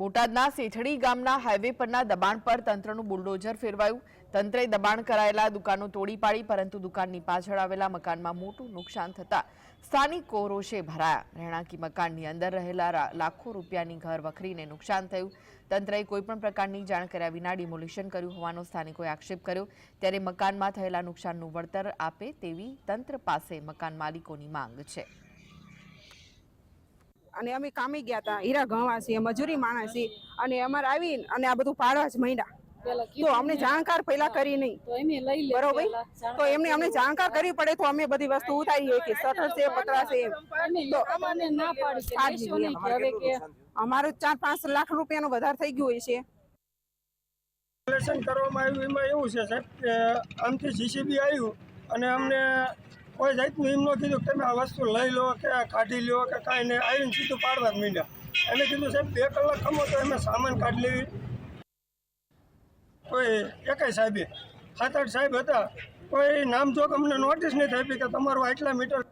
બોટાદના સેઠડી ગામના હાઈવે પરના દબાણ પર તંત્રનું બુલડોઝર ફેરવાયું. તંત્રે દબાણ કરાયેલા દુકાનો તોડી પાડી, પરંતુ દુકાનની પાછળ આવેલા મકાનમાં મોટું નુકસાન થતાં સ્થાનિકો રોષે ભરાયા. રહેણાંકી મકાનની અંદર રહેલા લાખો રૂપિયાની ઘર વખરીને નુકસાન થયું. તંત્રએ કોઈપણ પ્રકારની જાણ કર્યા વિના ડિમોલિશન કર્યું હોવાનો સ્થાનિકોએ આક્ષેપ કર્યો. ત્યારે મકાનમાં થયેલા નુકસાનનું વળતર આપે તેવી તંત્ર પાસે મકાન માલિકોની માંગ છે. અને અમે કામે ગયા હતા હીરા ગણવા છીએ મજૂરી માણસ છીએ. અને અમારે આવી અને આ બધું પાડવા જ માંડ્યા. પેલા તો અમને જાણકાર પહેલા કરી નહીં. તો એમે લઈ લે બરોબર? તો એમને અમને જાણકાર કરવી પડે તો અમે બધી વસ્તુ ઉતારીએ કે શટર છે પતરા છે એમ. અમારું ચાર પાંચ લાખ રૂપિયાનો વધારે થઈ ગયું હોય છે. કરવામાં આવ્યું એમાં એવું છે સાહેબ કે આમથી જીસીબી આવ્યું અને અમને કોઈ જાતનું એમ ન કીધું તમે આ વસ્તુ લઈ લો કે કાઢી લો કે કાંઈ નહીં. આવીને સીધું પાડવા માંડ્યા. એને કીધું, સાહેબ, બે કલાક ખમો તો એમાં સામાન કાઢી લેવી. કોઈ એકાઈ સાહેબે. સાત આઠ સાહેબ હતા. કોઈ નામ નામજોગ અમને નોટિસ નહીં થઈ કે તમારું આટલા મીટર